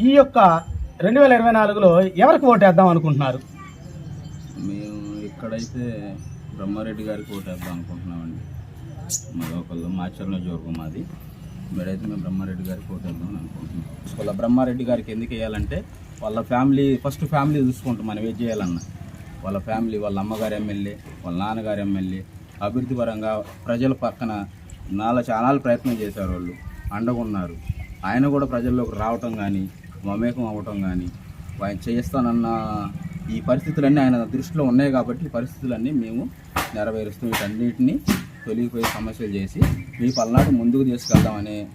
ఈ యొక్క రెండు వేల ఇరవై నాలుగులో ఎవరికి ఓటేద్దాం అనుకుంటున్నారు? మేము ఇక్కడైతే బ్రహ్మారెడ్డి గారికి ఓటేద్దాం అనుకుంటున్నామండి. మా లోకల్లో మాచర్ల జోరుకు మాది. మీరైతే మేము బ్రహ్మారెడ్డి గారికి ఓటేద్దాం వేద్దాం అనుకుంటున్నాం. వాళ్ళ బ్రహ్మారెడ్డి గారికి ఎందుకు వేయాలంటే వాళ్ళ ఫ్యామిలీ ఫస్ట్ ఫ్యామిలీ చూసుకుంటాం మనం ఏం చేయాలన్నా. వాళ్ళ ఫ్యామిలీ వాళ్ళ అమ్మగారు ఎమ్మెల్యే వాళ్ళ నాన్నగారు ఎమ్మెల్యే అభివృద్ధి పరంగా ప్రజల పక్కన నాలుగు చాలా ప్రయత్నం చేశారు వాళ్ళు. అండగున్నారు. ఆయన కూడా ప్రజల్లోకి రావటం కానీ మమేకం అవ్వటం కానీ ఆయన చేస్తానన్న ఈ పరిస్థితులన్నీ ఆయన దృష్టిలో ఉన్నాయి కాబట్టి ఈ పరిస్థితులన్నీ మేము నెరవేరుస్తూ వీటన్నిటిని తొలగిపోయే సమస్యలు చేసి మీ పల్నాడు ముందుకు తీసుకెళ్దామనే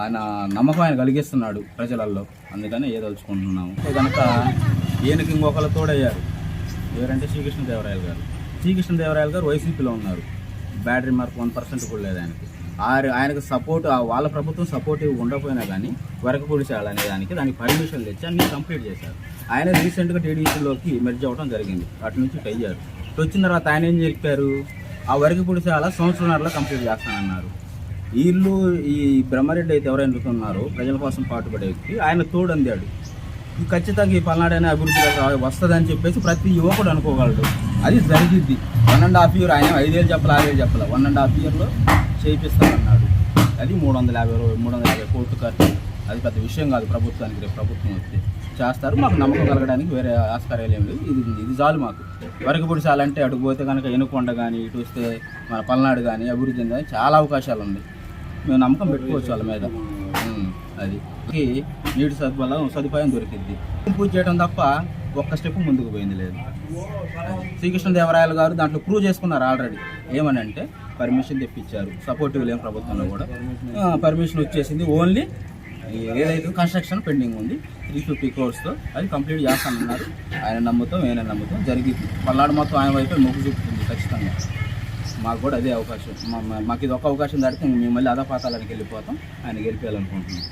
ఆయన నమ్మకం ఆయన కలిగిస్తున్నాడు ప్రజలలో అందుకని ఏదలుచుకుంటున్నాము. కనుక ఈయనకి ఇంకొకరు తోడయ్యారు. ఎవరంటే శ్రీకృష్ణదేవరాయలు గారు. శ్రీకృష్ణదేవరాయలు గారు వైసీపీలో ఉన్నారు. బ్యాటరీ మార్క్ వన్ పర్సెంట్ కూడా లేదు ఆయనకి. ఆయన ఆయనకు సపోర్ట్ వాళ్ళ ప్రభుత్వం సపోర్టివ్ ఉండకపోయినా కానీ వరకపూడి చాలు అనే దానికి దానికి పర్మిషన్ తెచ్చి అన్ని కంప్లీట్ చేశారు. ఆయన రీసెంట్గా టీడీపీలోకి మెర్జ్ అవ్వడం జరిగింది. అటు నుంచి ఇటు అయ్యారు. వచ్చిన తర్వాత ఆయన ఏం చెప్పారు? ఆ వరకపూడి చాలా సంవత్సరాల్లో కంప్లీట్ చేస్తానన్నారు. వీళ్ళు ఈ బ్రహ్మారెడ్డి అయితే ఎవరైనా ఉన్నారో ప్రజల కోసం పాటుపడే వ్యక్తి ఆయన తోడు అందాడు. ఖచ్చితంగా ఈ పల్నాడైనా అభివృద్ధి వస్తుందని చెప్పేసి ప్రతి యువకుడు అనుకోగలడు. అది జరిగిద్ది. వన్ అండ్ హాఫ్ ఇయర్ ఆయన ఐదేళ్ళు చెప్పాలి ఆరేళ్ళు చెప్పాలి. వన్ అండ్ హాఫ్ ఇయర్లో చేయిస్తామన్నాడు అది మూడు వందల యాభై మూడు వందల యాభై కోట్లు ఖర్చు. అది పెద్ద విషయం కాదు ప్రభుత్వానికి రేపు ప్రభుత్వం వస్తే. చేస్తారు మాకు నమ్మకం కలగడానికి వేరే ఆస్కారాలు ఏం లేదు ఇది ఇది చాలు మాకు. వరకపూడి చాలంటే అడుగుపోతే పోతే కనుక ఎనుకొండ కానీ ఇటు వస్తే మన పల్నాడు కానీ అభివృద్ధి కానీ చాలా అవకాశాలు ఉన్నాయి. మేము నమ్మకం పెట్టుకోవచ్చు వాళ్ళ మీద. అది. నీటి సదుపాయం సదుపాయం దొరికింది పూజ చేయడం తప్ప ఒక్క స్టెప్ ముందుకు పోయింది లేదు. శ్రీకృష్ణదేవరాయలు గారు దాంట్లో ప్రూవ్ చేసుకున్నారు ఆల్రెడీ. ఏమని అంటే పర్మిషన్ తెప్పించారు. సపోర్టివ్ లేని ప్రభుత్వంలో కూడా. పర్మిషన్ వచ్చేసింది ఓన్లీ ఏదైతే కన్స్ట్రక్షన్ పెండింగ్ ఉంది త్రీ ఫిఫ్టీ క్రోర్స్తో అది కంప్లీట్ చేస్తానన్నారు. ఆయన నమ్ముతాం ఆయన నమ్ముతాం. జరిగింది. పల్నాడు మొత్తం ఆయన వైపు మొగ్గు చూపుతుంది ఖచ్చితంగా. మాకు కూడా అదే అవకాశం. మాకు ఇది ఒక అవకాశం దాటితే మేము మళ్ళీ అధపాతాలకు వెళ్ళిపోతాం. ఆయన గెలిపేయాలనుకుంటున్నాం.